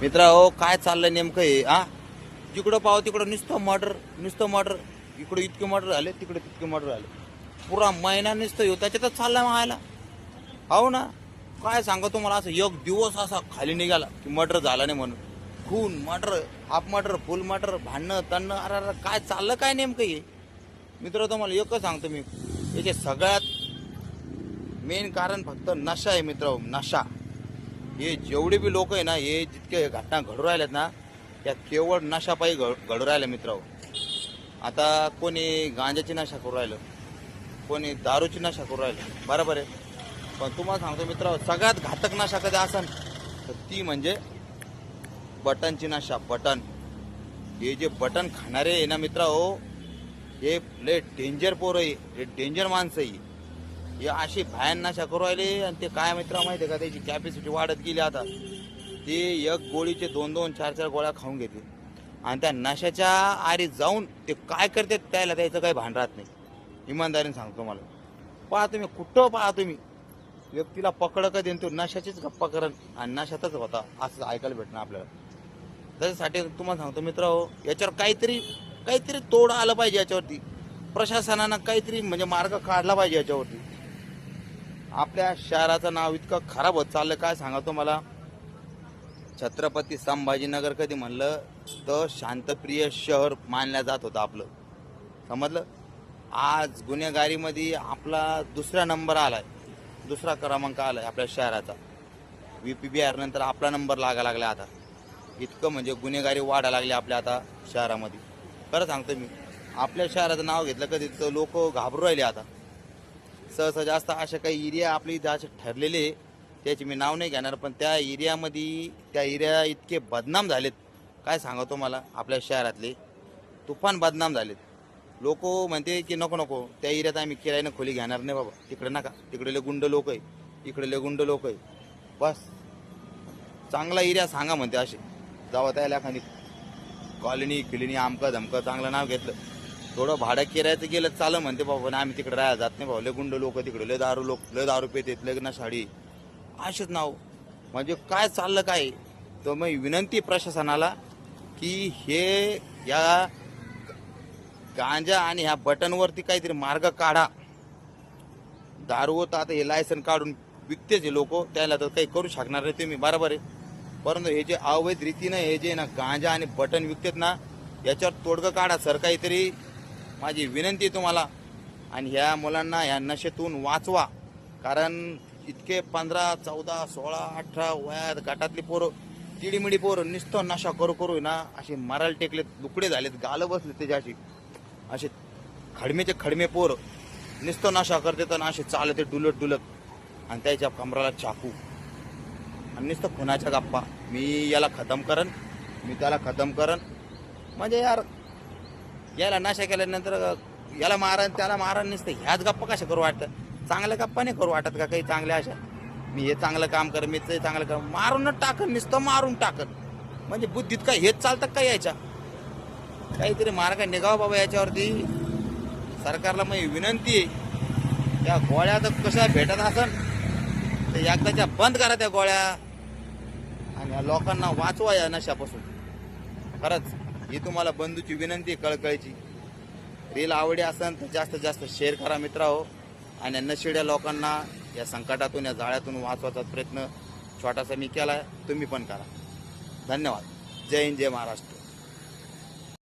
मित्रा हो काय चाललंय नेमकं हे हा? जिकडं पाव तिकडं नुसतं मर्डर नुसतं मर्डर. इकडं इतके मर्डर झाले तिकडे तितके मर्डर झाले. पुरा महिना नुसतं येऊ त्याच्यातच चाललाय मायला हो ना? काय सांगा तुम्हाला असं एक दिवस असा खाली निघाला की मर्डर झाला नाही म्हणून. खून मटर हाफ मटर फुल मटर भांडणं तन्न अरे अरे काय चाललं काय नेमकं हे? मित्र तुम्हाला एकच सांगतो मी. याचे सगळ्यात मेन कारण फक्त नशा आहे मित्र नशा. हे जेवढे बी लोक आहे ना हे जितके घटना घडू राहिल्यात ना त्या केवळ नशापायी घड घडू राहिल्या मित्र आता कोणी गांजाची नशा करू राहिलं कोणी दारूची नशा करू राहिलं बरोबर आहे. पण तुम्हाला सांगतो मित्र सगळ्यात घातक नशा कधी असन तर ती म्हणजे बटनची नशा बटन. हे जे बटन खाणारे आहे ना मित्र हो हे लय डेंजर पोरं आहे हे डेंजर माणसं आहे. हे अशी भयान नशा करू राहिले आणि ते काय मित्र माहिती आहे का? त्याची कॅपॅसिटी वाढत गेली आता. ते एक गोळीचे दोन दोन चार चार गोळ्या खाऊन घेते. आणि त्या नशाच्या आरी जाऊन ते काय करते त्याला त्याचं काही भान राहत नाही. इमानदारीने सांगतो मला पहा तुम्ही कुठं पहा तुम्ही? व्यक्तीला पकड का तो नशाचीच गप्पा करण. आणि नशातच होता असं ऐकायला भेटणं आपल्याला. त्याच्यासाठी तुम्हाला सांगतो मित्र हो याच्यावर काहीतरी काहीतरी तोड आलं पाहिजे याच्यावरती. प्रशासनानं काहीतरी म्हणजे मार्ग काढला पाहिजे याच्यावरती. आपल्या शहराचं नाव इतकं खराब होत चाललं काय सांगा तुम्हाला? छत्रपती संभाजीनगर कधी म्हणलं तर शांतप्रिय शहर मानलं जात होतं आपलं. समजलं? आज गुन्हेगारीमध्ये आपला दुसरा नंबर आलाय. दुसरा क्रमांक आलाय आपल्या शहराचा. व्ही पी बी आर नंतर आपला नंबर लागा लागला आता. इतकं म्हणजे गुन्हेगारी वाढायला लागली आपल्या आता शहरामध्ये. खरं सांगतो मी आपल्या शहराचं नाव घेतलं कधी तर लोक घाबरू राहिले आता. सहसा जास्त अशा काही एरिया आपली इथं असे ठरलेले आहे, त्याची मी नाव नाही घेणार पण त्या एरियामध्ये त्या एरिया इतके बदनाम झालेत. काय सांगतो मला आपल्या शहरातले तुफान बदनाम झालेत. लोक म्हणते की नको नको त्या एरियात आम्ही किरायानं खोली घेणार नाही बाबा. तिकडे नका तिकडे लय गुंड लोक आहे. इकडे गुंड लोक आहे. बस. चांगला एरिया सांगा म्हणते असे. जावं त्याला एखादी कॉलनी किलिनी आमकं धमकं चांगलं नाव घेतलं. थोडं भाडं किरायचं गेलं चालं म्हणते बाबा पण आम्ही तिकडे राहायला जात नाही बाबा लय गुंड लोक तिकडे लय दारू लोक लय दारू पेतेत लग्न साडी. असेच नाव. म्हणजे काय चाललं काय? तर मग विनंती प्रशासनाला की हे या गांजा आणि ह्या बटनवरती काहीतरी मार्ग काढा. दारू होतं आता हे लायसन काढून विकते जे लोक. त्याला तर काही करू शकणार नाही तुम्ही. बरोबर आहे. परंतु हे जे अवैध रीतीनं हे जे ना गांजा आणि बटन विकतेत ना याच्यावर तोडगं काढा सर. काहीतरी माझी विनंती आहे तुम्हाला. आणि ह्या मुलांना ह्या नशेतून वाचवा. कारण इतके पंधरा चौदा सोळा अठरा वयात गटातली पोरं तिडीमिडी पोरं निसतो नशा करू करू आहे ना असे मराल टेकलेत लुकडे झालेत गालं बसले त्याच्याशी. असे खडमेचे खडमे पोर निसतो नशा करते तर असे चालते डुलत डुलत. आणि त्याच्या कमराला चाकू. आणि नुसतं खुनाच्या गप्पा. मी याला खतम करन मी त्याला खतम करन म्हणजे यार याला नशा केल्यानंतर याला मारण त्याला मारण नसतं. ह्याच गप्पा कशा करू वाटतं? चांगल्या गप्पा नाही करू वाटत का काही चांगल्या अशा? मी हे चांगलं काम कर मी ते चांगलं काम. मारून टाकन नुसतं मारून टाकन म्हणजे बुद्धीत काय हेच चालतं काय यायच्या काहीतरी मार्ग निघावा बाबा याच्यावरती. सरकारला मग विनंती आहे त्या गोळ्या तर कशा भेटत असन ते एकदाच्या बंद करा त्या गोळ्या. आणि या लोकांना वाचवा या नशापासून. खरंच. ही तुम्हाला बंधूची विनंती आहे कळकळीची. रील आवडी असेल तर जास्तीत जास्त शेअर करा मित्र हो. आणि नशिड्या लोकांना या संकटातून या जाळ्यातून वाचवायचा प्रयत्न छोटासा मी केला तुम्ही पण करा. धन्यवाद. जय हिंद जय महाराष्ट्र.